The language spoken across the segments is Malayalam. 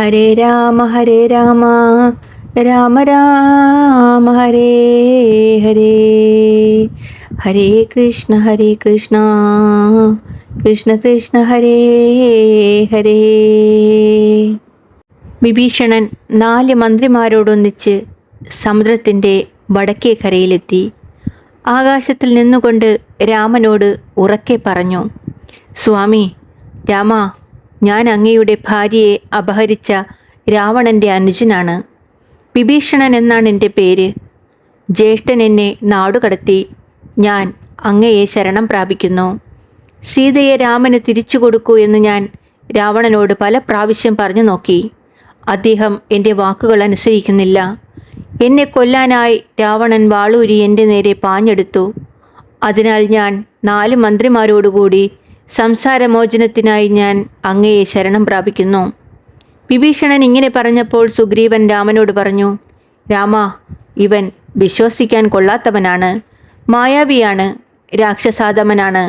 ഹരേ രാമ ഹരേ രാമ. രാമ രാമ ഹരേ ഹരേ. ഹരേ കൃഷ്ണ ഹരേ കൃഷ്ണ. കൃഷ്ണ കൃഷ്ണ ഹരേ ഹരേ. വിഭീഷണൻ നാല് മന്ത്രിമാരോടൊന്നിച്ച് സമുദ്രത്തിന്റെ വടക്കേ കരയിലെത്തി. ആകാശത്തിൽ നിന്നുകൊണ്ട് രാമനോട് ഉറക്കെ പറഞ്ഞു സ്വാമി രാമ ഞാൻ അങ്ങയുടെ ഭാര്യയെ അപഹരിച്ച രാവണന്റെ അനുജനാണ്. വിഭീഷണൻ എന്നാണ് എന്റെ പേര്. ജ്യേഷ്ഠൻ എന്നെ നാടുകടത്തി ഞാൻ അങ്ങയെ ശരണം പ്രാപിക്കുന്നു. സീതയെ രാമന് തിരിച്ചു കൊടുക്കൂ എന്ന് ഞാൻ രാവണനോട് പല പ്രാവശ്യം പറഞ്ഞു നോക്കി. അദ്ദേഹം എന്റെ വാക്കുകൾ അനുസരിക്കുന്നില്ല. എന്നെ കൊല്ലാനായി രാവണൻ വാളൂരി എന്റെ നേരെ പാഞ്ഞെടുത്തു. അതിനാൽ ഞാൻ നാല് മന്ത്രിമാരോടുകൂടി സംസാരമോചനത്തിനായി ഞാൻ അങ്ങയെ ശരണം പ്രാപിക്കുന്നു. വിഭീഷണൻ ഇങ്ങനെ പറഞ്ഞപ്പോൾ സുഗ്രീവൻ രാമനോട് പറഞ്ഞു രാമ ഇവൻ വിശ്വസിക്കാൻ കൊള്ളാത്തവനാണ്. മായാവിയാണ് രാക്ഷസാധമനാണ്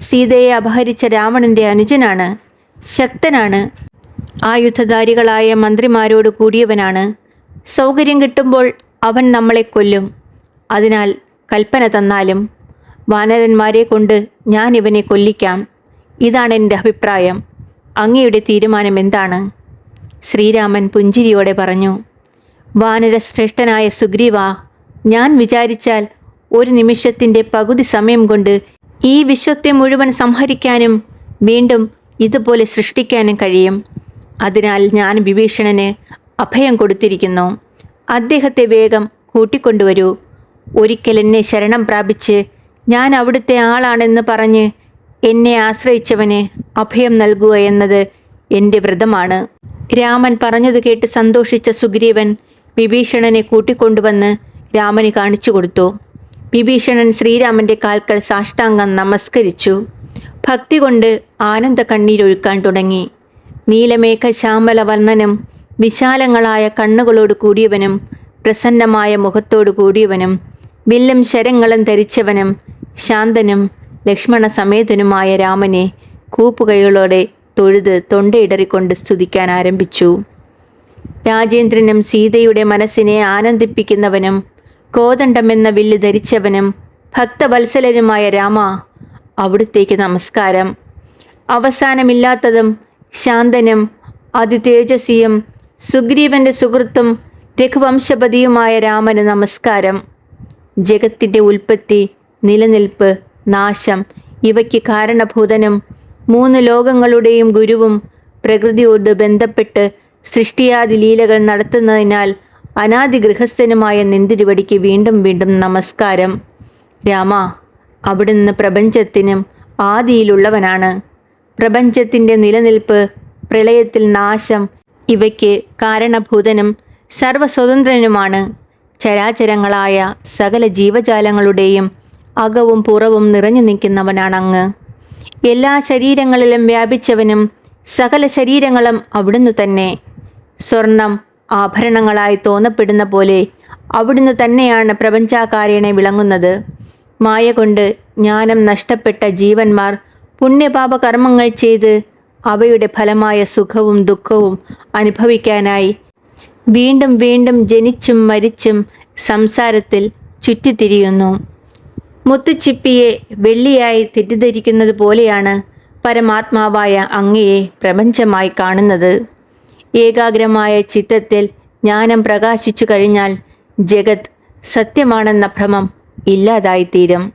സീതയെ അപഹരിച്ച രാവണന്റെ അനുജനാണ്. ശക്തനാണ്. ആയുധധാരികളായ മന്ത്രിമാരോട് കൂടിയവനാണ്. സൗകര്യം കിട്ടുമ്പോൾ അവൻ നമ്മളെ കൊല്ലും. അതിനാൽ കൽപ്പന തന്നാലും വാനരന്മാരെ കൊണ്ട് ഞാൻ ഇവനെ കൊല്ലിക്കാം. ഇതാണ് എന്റെ അഭിപ്രായം. അങ്ങയുടെ തീരുമാനം എന്താണ്? ശ്രീരാമൻ പുഞ്ചിരിയോടെ പറഞ്ഞു വാനരശ്രേഷ്ഠനായ സുഗ്രീവ ഞാൻ വിചാരിച്ചാൽ ഒരു നിമിഷത്തിന്റെ പകുതി സമയം കൊണ്ട് ഈ വിശ്വത്തെ മുഴുവൻ സംഹരിക്കാനും വീണ്ടും ഇതുപോലെ സൃഷ്ടിക്കാനും കഴിയും. അതിനാൽ ഞാൻ വിഭീഷണന് അഭയം കൊടുത്തിരിക്കുന്നു. അദ്ദേഹത്തെ വേഗം കൂട്ടിക്കൊണ്ടുവരൂ. ഒരിക്കൽ എന്നെ ശരണം പ്രാപിച്ച് ഞാൻ അവിടുത്തെ ആളാണെന്ന് പറഞ്ഞ് എന്നെ ആശ്രയിച്ചവന് അഭയം നൽകുക എന്നത് എന്റെ വ്രതമാണ്. രാമൻ പറഞ്ഞത് കേട്ട് സന്തോഷിച്ച സുഗ്രീവൻ വിഭീഷണനെ കൂട്ടിക്കൊണ്ടുവന്ന് രാമന് കാണിച്ചു കൊടുത്തു. വിഭീഷണൻ ശ്രീരാമന്റെ കാൽക്കൽ സാഷ്ടാംഗം നമസ്കരിച്ചു. ഭക്തി കൊണ്ട് ആനന്ദ കണ്ണീരൊഴുക്കാൻ തുടങ്ങി. നീലമേഘ ശ്യാമല വർണനും വിശാലങ്ങളായ കണ്ണുകളോട് കൂടിയവനും പ്രസന്നമായ മുഖത്തോടു കൂടിയവനും വില്ലും ശരങ്ങളും ധരിച്ചവനും ശാന്തനും ലക്ഷ്മണ സമേതനുമായ രാമനെ കൂപ്പുകൈകളോടെ തൊഴുത് തൊണ്ടയിടറിക്കൊണ്ട് സ്തുതിക്കാൻ ആരംഭിച്ചു. രാജേന്ദ്രനും സീതയുടെ മനസ്സിനെ ആനന്ദിപ്പിക്കുന്നവനും കോദണ്ഡമെന്ന വില്ല് ധരിച്ചവനും ഭക്തവത്സലനുമായ രാമ അവിടുത്തേക്ക് നമസ്കാരം. അവസാനമില്ലാത്തതും ശാന്തനും അതിതേജസ്വിയും സുഗ്രീവന്റെ സുഹൃത്തും രഘുവംശപതിയുമായ രാമന് നമസ്കാരം. ജഗത്തിന്റെ ഉൽപ്പത്തി നിലനിൽപ്പ് നാശം. ഇവയ്ക്ക് കാരണഭൂതനും മൂന്ന് ലോകങ്ങളുടെയും ഗുരുവും പ്രകൃതിയോട് ബന്ധപ്പെട്ട് സൃഷ്ടിയാദി ലീലകൾ നടത്തുന്നതിനാൽ അനാദി ഗൃഹസ്ഥനുമായ നിന്തിരുവടിക്ക് വീണ്ടും വീണ്ടും നമസ്കാരം. രാമ അവിടുന്ന് പ്രപഞ്ചത്തിനും ആദിയിലുള്ളവനാണ്. പ്രപഞ്ചത്തിന്റെ നിലനിൽപ്പ് പ്രളയത്തിൽ നാശം ഇവയ്ക്ക് കാരണഭൂതനും സർവസ്വതന്ത്രനുമാണ്. ചരാചരങ്ങളായ സകല ജീവജാലങ്ങളുടെയും അകവും പുറവും നിറഞ്ഞു നിൽക്കുന്നവനാണ് അങ്ങ് എല്ലാ ശരീരങ്ങളിലും വ്യാപിച്ചവനും സകല ശരീരങ്ങളും അവിടുന്ന് തന്നെ. സ്വർണം ആഭരണങ്ങളായി തോന്നപ്പെടുന്ന പോലെ അവിടുന്ന് തന്നെയാണ് പ്രപഞ്ചാകാരേണെ വിളങ്ങുന്നത്. മായ കൊണ്ട് ജ്ഞാനം നഷ്ടപ്പെട്ട ജീവന്മാർ പുണ്യപാപ കർമ്മങ്ങൾ ചെയ്ത് അവയുടെ ഫലമായ സുഖവും ദുഃഖവും അനുഭവിക്കാനായി വീണ്ടും വീണ്ടും ജനിച്ചും മരിച്ചും സംസാരത്തിൽ ചുറ്റിത്തിരിയുന്നു. മുത്തുച്ചിപ്പിയെ വെള്ളിയായി തെറ്റിദ്ധരിക്കുന്നത് പോലെയാണ് പരമാത്മാവായ അങ്ങയെ പ്രപഞ്ചമായി കാണുന്നത്. ഏകാഗ്രമായ ചിത്തത്തിൽ ജ്ഞാനം പ്രകാശിച്ചു കഴിഞ്ഞാൽ ജഗത് സത്യമാണെന്ന ഭ്രമം ഇല്ലാതായിത്തീരും.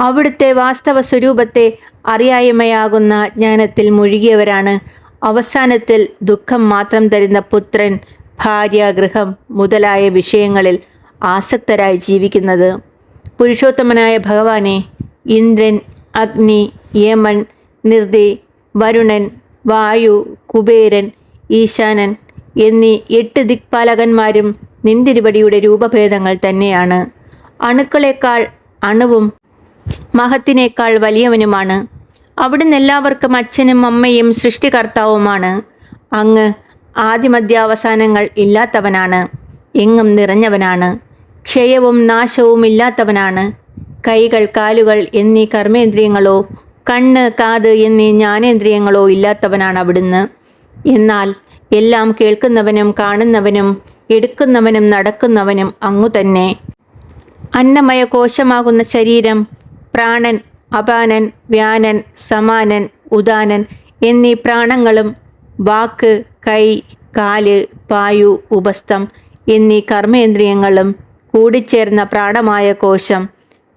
അവിടുത്തെ വാസ്തവ സ്വരൂപത്തെ അറിയായ്മയാകുന്ന ജ്ഞാനത്തിൽ മുഴുകിയവരാണ് അവസാനത്തിൽ ദുഃഖം മാത്രം തരുന്ന പുത്രൻ ഭാര്യ ഗൃഹം മുതലായ വിഷയങ്ങളിൽ ആസക്തരായി ജീവിക്കുന്നത്. പുരുഷോത്തമനായ ഭഗവാനെ ഇന്ദ്രൻ അഗ്നി യമൻ നിർദി വരുണൻ വായു കുബേരൻ ഈശാനൻ എന്നീ എട്ട് ദിക്പാലകന്മാരും നിന്തിരുപടിയുടെ രൂപഭേദങ്ങൾ തന്നെയാണ്. അണുക്കളേക്കാൾ അണുവും മഹത്തിനേക്കാൾ വലിയവനുമാണ്. അവിടുന്ന് എല്ലാവർക്കും അച്ഛനും അമ്മയും സൃഷ്ടികർത്താവുമാണ്. അങ്ങ് ആദിമധ്യാവസാനങ്ങൾ ഇല്ലാത്തവനാണ്. എങ്ങും നിറഞ്ഞവനാണ്. ക്ഷയവും നാശവും ഇല്ലാത്തവനാണ് കൈകൾ കാലുകൾ എന്നീ കർമ്മേന്ദ്രിയങ്ങളോ കണ്ണ് കാത് എന്നീ ജ്ഞാനേന്ദ്രിയങ്ങളോ ഇല്ലാത്തവനാണ് അവിടുന്ന്. എന്നാൽ എല്ലാം കേൾക്കുന്നവനും കാണുന്നവനും എടുക്കുന്നവനും നടക്കുന്നവനും അങ്ങു തന്നെ. അന്നമയ കോശമാകുന്ന ശരീരം പ്രാണൻ അപാനൻ വ്യാനൻ സമാനൻ ഉദാനൻ എന്നീ പ്രാണങ്ങളും വാക്ക് കൈ കാൽ പായു ഉപസ്ഥം എന്നീ കർമ്മേന്ദ്രിയങ്ങളും കൂടിച്ചേർന്ന പ്രാണമായ കോശം.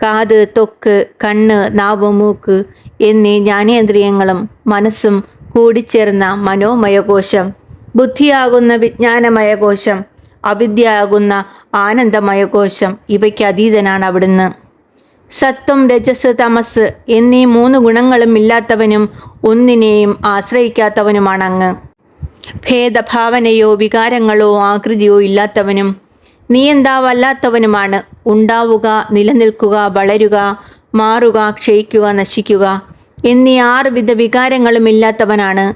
കാത് തൊക്ക് കണ്ണ് നാവ് മൂക്ക് എന്നീ ജ്ഞാനേന്ദ്രിയങ്ങളും മനസ്സും കൂടിച്ചേർന്ന മനോമയ കോശം. ബുദ്ധിയാകുന്ന വിജ്ഞാനമയ കോശം അവിദ്യയാകുന്ന ആനന്ദമയ കോശം ഇവയ്ക്ക് അതീതനാണ് അവിടുന്ന്. സത്വം രജസ് തമസ് എന്നീ മൂന്ന് ഗുണങ്ങളും ഇല്ലാത്തവനും ഒന്നിനെയും ആശ്രയിക്കാത്തവനുമാണ് അങ്ങ്. ഭേദഭാവനയോ വികാരങ്ങളോ ആകൃതിയോ ഇല്ലാത്തവനും നിയന്താവല്ലാത്തവനുമാണ് ഉണ്ടാവുക നിലനിൽക്കുക വളരുക മാറുക ക്ഷയിക്കുക നശിക്കുക. എന്നീ ആറുവിധ വികാരങ്ങളും ഇല്ലാത്തവനാണ്.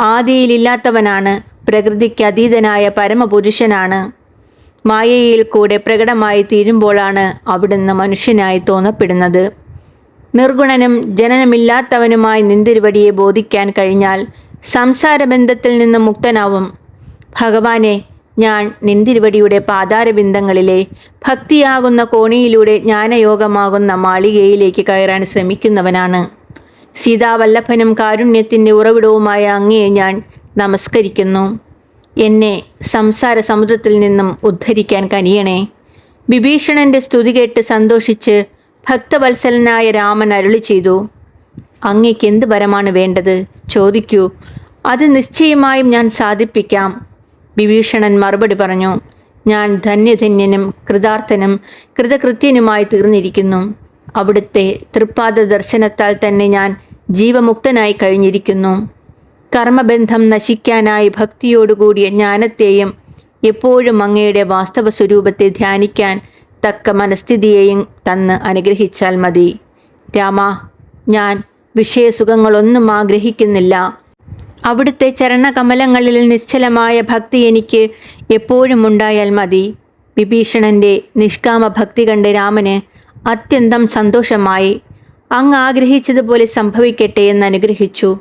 ആദിയിലില്ലാത്തവനാണ്. പ്രകൃതിക്ക് അതീതനായ പരമപുരുഷനാണ്. മായയിൽ കൂടെ പ്രകടമായി തീരുമ്പോഴാണ് അവിടുന്ന് മനുഷ്യനായി തോന്നപ്പെടുന്നത്. നിർഗുണനും ജനനമില്ലാത്തവനുമായി നിന്തിരുവടിയെ ബോധിക്കാൻ കഴിഞ്ഞാൽ സംസാരബന്ധത്തിൽ നിന്ന് മുക്തനാവും. ഭഗവാനെ ഞാൻ നിന്തിരുവടിയുടെ പാതാരബിന്ദങ്ങളിലെ ഭക്തിയാകുന്ന കോണിയിലൂടെ ജ്ഞാനയോഗമാകുന്ന മാളികയിലേക്ക് കയറാൻ ശ്രമിക്കുന്നവനാണ്. സീതാവല്ലഭനും കാരുണ്യത്തിന്റെ ഉറവിടവുമായ അങ്ങയെ ഞാൻ നമസ്കരിക്കുന്നു. എന്നെ സംസാര സമുദ്രത്തിൽ നിന്നും ഉദ്ധരിക്കാൻ കനിയണേ. വിഭീഷണന്റെ സ്തുതി കേട്ട് സന്തോഷിച്ച് ഭക്തവത്സലനായ രാമൻ അരുളി ചെയ്തു. അങ്ങയ്ക്ക് എന്ത് വരമാണ് വേണ്ടത്? ചോദിക്കൂ. അത് നിശ്ചയമായും ഞാൻ സാധിപ്പിക്കാം. വിഭീഷണൻ മറുപടി പറഞ്ഞു ഞാൻ ധന്യധന്യനും കൃതാർത്ഥനും കൃതകൃത്യനുമായി തീർന്നിരിക്കുന്നു. അവിടുത്തെ തൃപ്പാദ ദർശനത്താൽ തന്നെ ഞാൻ ജീവമുക്തനായി കഴിഞ്ഞിരിക്കുന്നു. കർമ്മബന്ധം നശിക്കാനായി ഭക്തിയോടുകൂടിയ ജ്ഞാനത്തെയും എപ്പോഴും അങ്ങയുടെ വാസ്തവ സ്വരൂപത്തെ ധ്യാനിക്കാൻ തക്ക മനസ്ഥിതിയെയും തന്ന് അനുഗ്രഹിച്ചാൽ മതി. രാമ ഞാൻ വിഷയസുഖങ്ങളൊന്നും ആഗ്രഹിക്കുന്നില്ല. അവിടുത്തെ ചരണകമലങ്ങളിൽ നിശ്ചലമായ ഭക്തി എനിക്ക് എപ്പോഴും ഉണ്ടായാൽ മതി. വിഭീഷണന്റെ നിഷ്കാമ ഭക്തി കണ്ട് രാമന് അത്യന്തം സന്തോഷമായി. അങ്ങ് ആഗ്രഹിച്ചതുപോലെ സംഭവിക്കട്ടെ എന്ന് അനുഗ്രഹിച്ചു.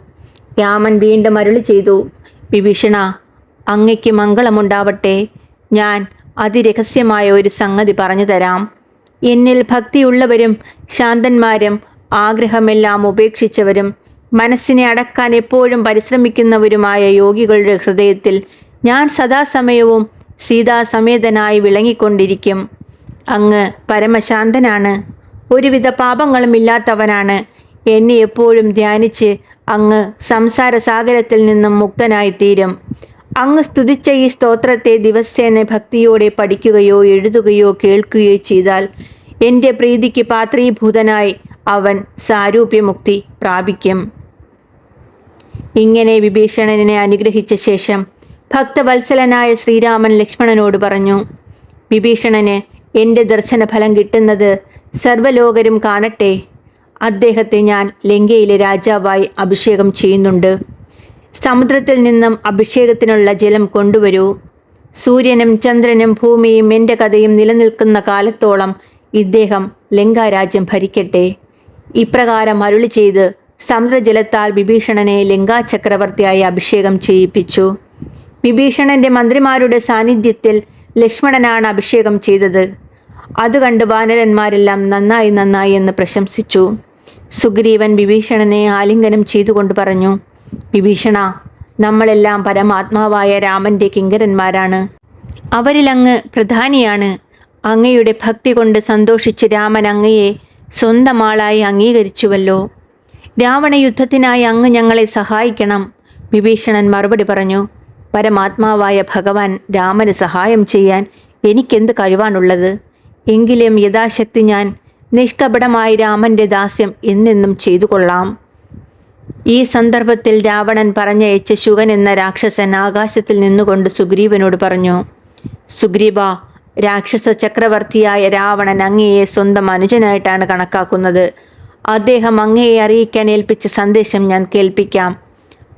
രാമൻ വീണ്ടും അരുളി ചെയ്തു വിഭീഷണ അങ്ങയ്ക്ക് മംഗളമുണ്ടാവട്ടെ. ഞാൻ അതിരഹസ്യമായ ഒരു സംഗതി പറഞ്ഞു തരാം. എന്നിൽ ഭക്തിയുള്ളവരും ശാന്തന്മാരും ആഗ്രഹമെല്ലാം ഉപേക്ഷിച്ചവരും മനസ്സിനെ അടക്കാൻ എപ്പോഴും പരിശ്രമിക്കുന്നവരുമായ യോഗികളുടെ ഹൃദയത്തിൽ ഞാൻ സദാസമയവും സീതാസമേതനായി വിളങ്ങിക്കൊണ്ടിരിക്കും. അങ്ങ് പരമശാന്തനാണ്. ഒരുവിധ പാപങ്ങളും ഇല്ലാത്തവനാണ്. എന്നെ എപ്പോഴും ധ്യാനിച്ച് അങ്ങ് സംസാര സാഗരത്തിൽ നിന്നും മുക്തനായിത്തീരും. അങ്ങ് സ്തുതിച്ച ഈ സ്തോത്രത്തെ ദിവസേന ഭക്തിയോടെ പഠിക്കുകയോ എഴുതുകയോ കേൾക്കുകയോ ചെയ്താൽ എന്റെ പ്രീതിക്ക് പാത്രീഭൂതനായി അവൻ സാരൂപ്യമുക്തി പ്രാപിക്കും. ഇങ്ങനെ വിഭീഷണനെ അനുഗ്രഹിച്ച ശേഷം ഭക്തവത്സലനായ ശ്രീരാമൻ ലക്ഷ്മണനോട് പറഞ്ഞു വിഭീഷണന് എന്റെ ദർശനഫലം കിട്ടുന്നത് സർവലോകരും കാണട്ടെ. അദ്ദേഹത്തെ ഞാൻ ലങ്കയിലെ രാജാവായി അഭിഷേകം ചെയ്യുന്നുണ്ട്. സമുദ്രത്തിൽ നിന്നും അഭിഷേകത്തിനുള്ള ജലം കൊണ്ടുവരൂ. സൂര്യനും ചന്ദ്രനും ഭൂമിയും എന്റെ കഥയും നിലനിൽക്കുന്ന കാലത്തോളം ഇദ്ദേഹം ലങ്കാരാജ്യം ഭരിക്കട്ടെ. ഇപ്രകാരം അരുളി ചെയ്ത് സമുദ്രജലത്താൽ വിഭീഷണനെ ലങ്കാ ചക്രവർത്തിയായി അഭിഷേകം ചെയ്യിപ്പിച്ചു. വിഭീഷണന്റെ മന്ത്രിമാരുടെ സാന്നിധ്യത്തിൽ ലക്ഷ്മണനാണ് അഭിഷേകം ചെയ്തത്. അത് കണ്ട് വാനരന്മാരെല്ലാം നന്നായി നന്നായി എന്ന് പ്രശംസിച്ചു. സുഗ്രീവൻ വിഭീഷണനെ ആലിംഗനം ചെയ്തുകൊണ്ട് പറഞ്ഞു വിഭീഷണ നമ്മളെല്ലാം പരമാത്മാവായ രാമന്റെ കിങ്കരന്മാരാണ്. അവരിലങ്ങ് പ്രധാനിയാണ്. അങ്ങയുടെ ഭക്തി കൊണ്ട് സന്തോഷിച്ച് രാമൻ അങ്ങയെ സ്വന്തം ആളായി അംഗീകരിച്ചുവല്ലോ. രാവണ യുദ്ധത്തിനായി അങ്ങ് ഞങ്ങളെ സഹായിക്കണം. വിഭീഷണൻ മറുപടി പറഞ്ഞു പരമാത്മാവായ ഭഗവാൻ രാമന് സഹായം ചെയ്യാൻ എനിക്കെന്ത് കഴിവാണുള്ളത്? എങ്കിലും യഥാശക്തി ഞാൻ നിഷ്കപടമായി രാമന്റെ ദാസ്യം എന്നെന്നും ചെയ്തു കൊള്ളാം. ഈ സന്ദർഭത്തിൽ രാവണൻ പറഞ്ഞയച്ച ശുഗൻ എന്ന രാക്ഷസൻ ആകാശത്തിൽ നിന്നുകൊണ്ട് സുഗ്രീവനോട് പറഞ്ഞു സുഗ്രീവ രാക്ഷസ ചക്രവർത്തിയായ രാവണൻ അങ്ങയെ സ്വന്തം അനുജനായിട്ടാണ് കണക്കാക്കുന്നത്. അദ്ദേഹം അങ്ങയെ അറിയിക്കാൻ ഏൽപ്പിച്ച സന്ദേശം ഞാൻ കേൾപ്പിക്കാം.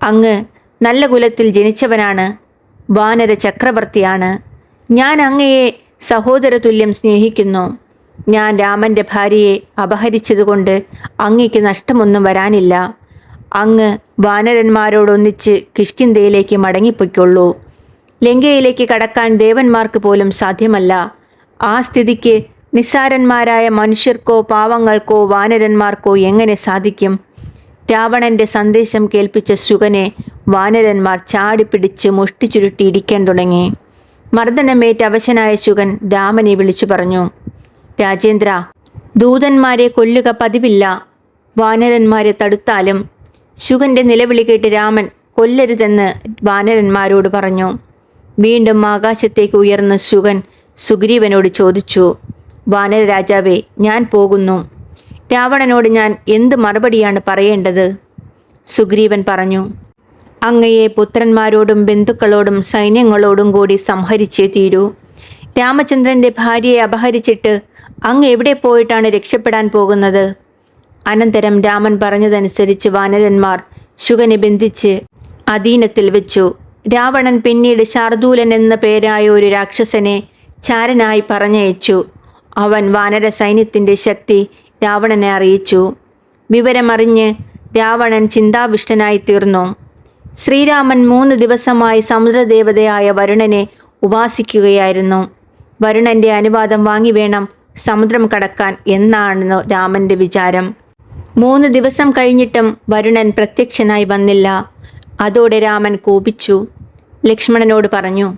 അങ്ങ് നല്ല കുലത്തിൽ ജനിച്ചവനാണ് വാനര ചക്രവർത്തിയാണ്. ഞാൻ അങ്ങയെ സഹോദരതുല്യം സ്നേഹിക്കുന്നു. ഞാൻ രാമന്റെ ഭാര്യയെ അപഹരിച്ചതുകൊണ്ട് അങ്ങയ്ക്ക് നഷ്ടമൊന്നും വരാനില്ല. അങ്ങ് വാനരന്മാരോടൊന്നിച്ച് കിഷ്കിന്തയിലേക്ക് മടങ്ങിപ്പോയ്ക്കൊള്ളൂ. ലങ്കയിലേക്ക് കടക്കാൻ ദേവന്മാർക്ക് പോലും സാധ്യമല്ല. ആ സ്ഥിതിക്ക് നിസ്സാരന്മാരായ മനുഷ്യർക്കോ പാവങ്ങൾക്കോ വാനരന്മാർക്കോ എങ്ങനെ സാധിക്കും? രാവണന്റെ സന്ദേശം കേൾപ്പിച്ച സുഖനെ വാനരന്മാർ ചാടിപ്പിടിച്ച് മുഷ്ടി ചുരുട്ടി ഇടിക്കാൻ തുടങ്ങി. മർദ്ദനമേറ്റ് അവശനായ ശുകൻ രാമനെ വിളിച്ചു പറഞ്ഞു രാജേന്ദ്ര ദൂതന്മാരെ കൊല്ലുക പതിവില്ല. വാനരന്മാരെ തടുത്താലും ശുകന്റെ നിലവിളി കേട്ട് രാമൻ കൊല്ലരുതെന്ന് വാനരന്മാരോട് പറഞ്ഞു. വീണ്ടും ആകാശത്തേക്ക് ഉയർന്ന ശുകൻ സുഗ്രീവനോട് ചോദിച്ചു വാനര രാജാവേ ഞാൻ പോകുന്നു. രാവണനോട് ഞാൻ എന്ത് മറുപടിയാണ് പറയേണ്ടത്? സുഗ്രീവൻ പറഞ്ഞു അങ്ങയെ പുത്രന്മാരോടും ബന്ധുക്കളോടും സൈന്യങ്ങളോടും കൂടി സംഹരിച്ചേ തീരൂ. രാമചന്ദ്രന്റെ ഭാര്യയെ അപഹരിച്ചിട്ട് അങ്ങ് എവിടെ പോയിട്ടാണ് രക്ഷപ്പെടാൻ പോകുന്നത്? അനന്തരം രാമൻ പറഞ്ഞതനുസരിച്ച് വാനരന്മാർ ശുഗനെ ബന്ധിച്ച് അധീനത്തിൽ വെച്ചു. രാവണൻ പിന്നീട് ശാർദൂലൻ എന്ന പേരായ ഒരു രാക്ഷസനെ ചാരനായി പറഞ്ഞയച്ചു. അവൻ വാനര സൈന്യത്തിന്റെ ശക്തി രാവണനെ അറിയിച്ചു. വിവരമറിഞ്ഞ് രാവണൻ ചിന്താവിഷ്ടനായി തീർന്നു ശ്രീരാമൻ മൂന്ന് ദിവസമായി സമുദ്രദേവതയായ വരുണനെ ഉപാസിക്കുകയായിരുന്നു. വരുണന്റെ അനുവാദം വാങ്ങി വേണം സമുദ്രം കടക്കാൻ എന്നാണ് രാമന്റെ വിചാരം. മൂന്ന് ദിവസം കഴിഞ്ഞിട്ടും വരുണൻ പ്രത്യക്ഷനായി വന്നില്ല. അതോടെ രാമൻ കോപിച്ചു. ലക്ഷ്മണനോട് പറഞ്ഞു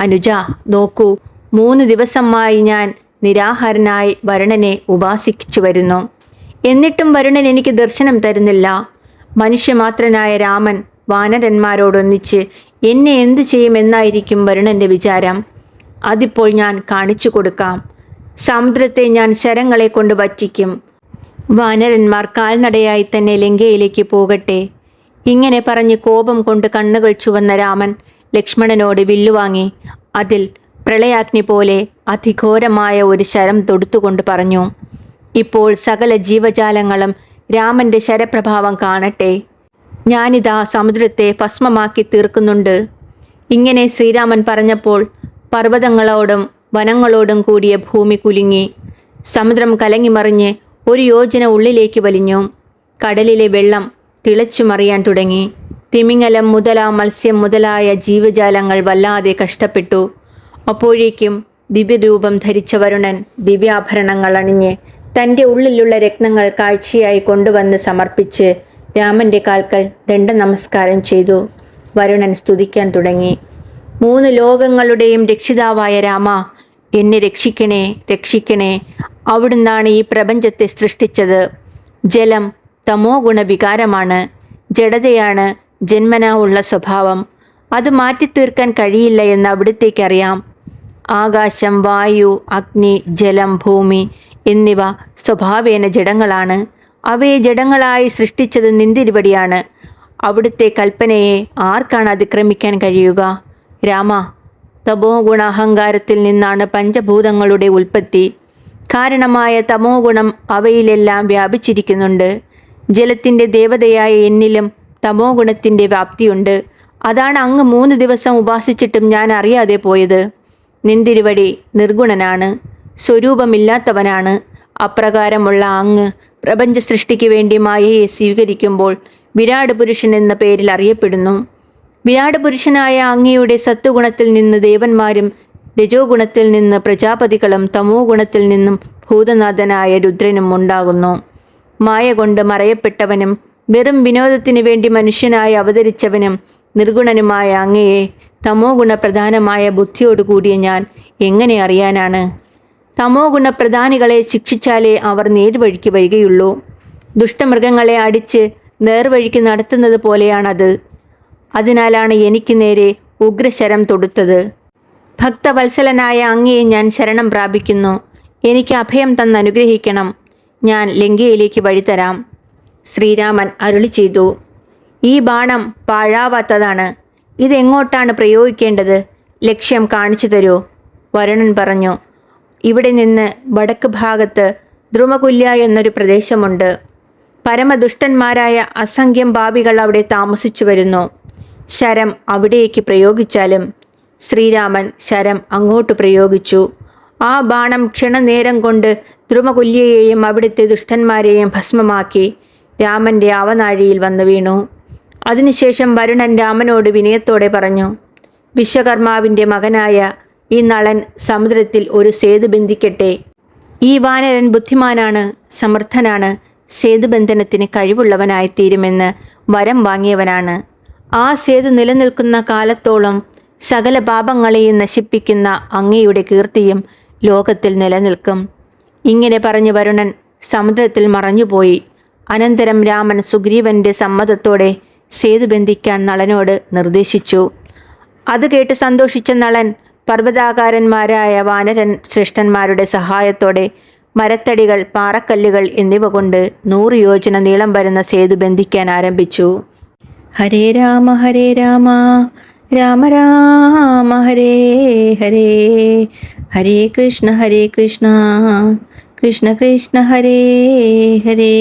അനുജ നോക്കൂ മൂന്ന് ദിവസമായി ഞാൻ നിരാഹാരനായി വരുണനെ ഉപാസിച്ചു വരുന്നു. എന്നിട്ടും വരുണൻ എനിക്ക് ദർശനം തരുന്നില്ല. മനുഷ്യമാത്രനായ രാമൻ വാനരന്മാരോടൊന്നിച്ച് എന്നെ എന്തു ചെയ്യുമെന്നായിരിക്കും വരുണന്റെ വിചാരം. അതിപ്പോൾ ഞാൻ കാണിച്ചു കൊടുക്കാം. സമുദ്രത്തെ ഞാൻ ശരങ്ങളെ കൊണ്ട് വറ്റിക്കും. വാനരന്മാർ കാൽനടയായി തന്നെ ലങ്കയിലേക്ക് പോകട്ടെ. ഇങ്ങനെ പറഞ്ഞ് കോപം കൊണ്ട് കണ്ണുകൾ ചുവന്ന രാമൻ ലക്ഷ്മണനോട് വില്ലുവാങ്ങി. അതിൽ പ്രളയാഗ്നി പോലെ അതിഘോരമായ ഒരു ശരം തൊടുത്തുകൊണ്ട് പറഞ്ഞു ഇപ്പോൾ സകല ജീവജാലങ്ങളും രാമന്റെ ശരപ്രഭാവം കാണട്ടെ. ഞാനിതാ സമുദ്രത്തെ ഭസ്മമാക്കി തീർക്കുന്നുണ്ട് ഇങ്ങനെ ശ്രീരാമൻ പറഞ്ഞപ്പോൾ പർവതങ്ങളോടും വനങ്ങളോടും കൂടിയ ഭൂമി കുലുങ്ങി. സമുദ്രം കലങ്ങിമറിഞ്ഞ് ഒരു യോജന ഉള്ളിലേക്ക് വലിഞ്ഞു. കടലിലെ വെള്ളം തിളച്ചു മറിയാൻ തുടങ്ങി. തിമിങ്ങലം മുതലാ മത്സ്യം മുതലായ ജീവജാലങ്ങൾ വല്ലാതെ കഷ്ടപ്പെട്ടു. അപ്പോഴേക്കും ദിവ്യരൂപം ധരിച്ച വരുണൻ ദിവ്യാഭരണങ്ങൾ അണിഞ്ഞ് തന്റെ ഉള്ളിലുള്ള രത്നങ്ങൾ കാഴ്ചയായി കൊണ്ടുവന്ന് സമർപ്പിച്ച് രാമന്റെ കാൽക്കൽ ദണ്ഡ നമസ്കാരം ചെയ്തു. വരുണൻ സ്തുതിക്കാൻ തുടങ്ങി. മൂന്ന് ലോകങ്ങളുടെയും രക്ഷിതാവായ രാമ എന്നെ രക്ഷിക്കണേ രക്ഷിക്കണേ അവിടുന്നാണ് ഈ പ്രപഞ്ചത്തെ സൃഷ്ടിച്ചത്. ജലം തമോ ഗുണവികാരമാണ് ജഡതയാണ് ജന്മനാ ഉള്ള സ്വഭാവം. അത് മാറ്റിത്തീർക്കാൻ കഴിയില്ല എന്ന് അവിടുത്തേക്കറിയാം ആകാശം വായു അഗ്നി ജലം ഭൂമി എന്നിവ സ്വഭാവേന ജഡങ്ങളാണ്. അവയെ ജഡങ്ങളായി സൃഷ്ടിച്ചത് നിന്തിരുപടിയാണ്. അവിടുത്തെ കൽപ്പനയെ ആർക്കാണ് അതിക്രമിക്കാൻ കഴിയുക? രാമ തമോ ഗുണ അഹങ്കാരത്തിൽ നിന്നാണ് പഞ്ചഭൂതങ്ങളുടെ ഉൽപ്പത്തി. കാരണമായ തമോ ഗുണം അവയിലെല്ലാം വ്യാപിച്ചിരിക്കുന്നുണ്ട്. ജലത്തിന്റെ ദേവതയായ എന്നിലും തമോ ഗുണത്തിന്റെ വ്യാപ്തിയുണ്ട്. അതാണ് അങ്ങ് മൂന്ന് ദിവസം ഉപാസിച്ചിട്ടും ഞാൻ അറിയാതെ പോയത്. നിന്തിരുവടി നിർഗുണനാണ് സ്വരൂപമില്ലാത്തവനാണ്. അപ്രകാരമുള്ള അങ്ങ് പ്രപഞ്ച സൃഷ്ടിക്ക് വേണ്ടി മായയെ സ്വീകരിക്കുമ്പോൾ വിരാട് പുരുഷൻ എന്ന പേരിൽ അറിയപ്പെടുന്നു. വിരാട് പുരുഷനായ അങ്ങയുടെ സത്വഗുണത്തിൽ നിന്ന് ദേവന്മാരും രജോ ഗുണത്തിൽ നിന്ന് പ്രജാപതികളും തമോ ഗുണത്തിൽ നിന്നും ഭൂതനാഥനായ രുദ്രനും ഉണ്ടാകുന്നു. മായ കൊണ്ട് മറയപ്പെട്ടവനും വെറും വിനോദത്തിനു വേണ്ടി മനുഷ്യനായി അവതരിച്ചവനും നിർഗുണനുമായ അങ്ങയെ തമോ ഗുണപ്രധാനമായ ബുദ്ധിയോടുകൂടിയ ഞാൻ എങ്ങനെ അറിയാനാണ്? തമോ ഗുണപ്രധാനികളെ ശിക്ഷിച്ചാലേ അവർ നേർവഴിക്ക് വരികയുള്ളൂ. ദുഷ്ടമൃഗങ്ങളെ അടിച്ച് നേർവഴിക്ക് നടത്തുന്നത് പോലെയാണത്. അതിനാലാണ് എനിക്ക് നേരെ ഉഗ്രശരം തൊടുത്തത്. ഭക്തവത്സലനായ അങ്ങയെ ഞാൻ ശരണം പ്രാപിക്കുന്നു. എനിക്ക് അഭയം തന്ന് അനുഗ്രഹിക്കണം. ഞാൻ ലങ്കയിലേക്ക് വഴിതരാം ശ്രീരാമൻ അരുളി ചെയ്തു. ഈ ബാണം പാഴാവാത്തതാണ്. ഇതെങ്ങോട്ടാണ് പ്രയോഗിക്കേണ്ടത്? ലക്ഷ്യം കാണിച്ചു തരൂ വരുണൻ പറഞ്ഞു. ഇവിടെ നിന്ന് വടക്ക് ഭാഗത്ത് ദ്രുമകുല്യ എന്നൊരു പ്രദേശമുണ്ട്. പരമദുഷ്ടന്മാരായ അസംഖ്യം ഭാവികൾ അവിടെ താമസിച്ചു വരുന്നു. ശരം അവിടേക്ക് പ്രയോഗിച്ചാലും ശ്രീരാമൻ ശരം അങ്ങോട്ട് പ്രയോഗിച്ചു. ആ ബാണം ക്ഷണനേരം കൊണ്ട് ദ്രുമകുല്യയെയും അവിടുത്തെ ദുഷ്ടന്മാരെയും ഭസ്മമാക്കി രാമന്റെ അവനാഴിയിൽ വന്നു വീണു. അതിനുശേഷം വരുണൻ രാമനോട് വിനയത്തോടെ പറഞ്ഞു വിശ്വകർമാവിന്റെ മകനായ ഈ നളൻ സമുദ്രത്തിൽ ഒരു സേതു ബന്ധിക്കട്ടെ. ഈ വാനരൻ ബുദ്ധിമാനാണ് സമർത്ഥനാണ് സേതുബന്ധനത്തിന് കഴിവുള്ളവനായിത്തീരുമെന്ന് വരം വാങ്ങിയവനാണ്. ആ സേതു നിലനിൽക്കുന്ന കാലത്തോളം സകല പാപങ്ങളെയും നശിപ്പിക്കുന്ന അങ്ങയുടെ കീർത്തിയും ലോകത്തിൽ നിലനിൽക്കും. ഇങ്ങനെ പറഞ്ഞു വരുണൻ സമുദ്രത്തിൽ മറഞ്ഞുപോയി. അനന്തരം രാമൻ സുഗ്രീവന്റെ സമ്മതത്തോടെ സേതു ബന്ധിക്കാൻ നളനോട് നിർദ്ദേശിച്ചു. അത് കേട്ട് സന്തോഷിച്ച നളൻ പർവതാകാരന്മാരായ വാനരൻ ശ്രേഷ്ഠന്മാരുടെ സഹായത്തോടെ മരത്തടികൾ പാറക്കല്ലുകൾ എന്നിവ കൊണ്ട് നൂറ് യോജന നീളം വരുന്ന സേതു ബന്ധിക്കാൻ ആരംഭിച്ചു. ഹരേ രാമ ഹരേ രാമ രാമ രാമ ഹരേ ഹരേ ഹരേ കൃഷ്ണ ഹരേ കൃഷ്ണ കൃഷ്ണ കൃഷ്ണ ഹരേ ഹരേ.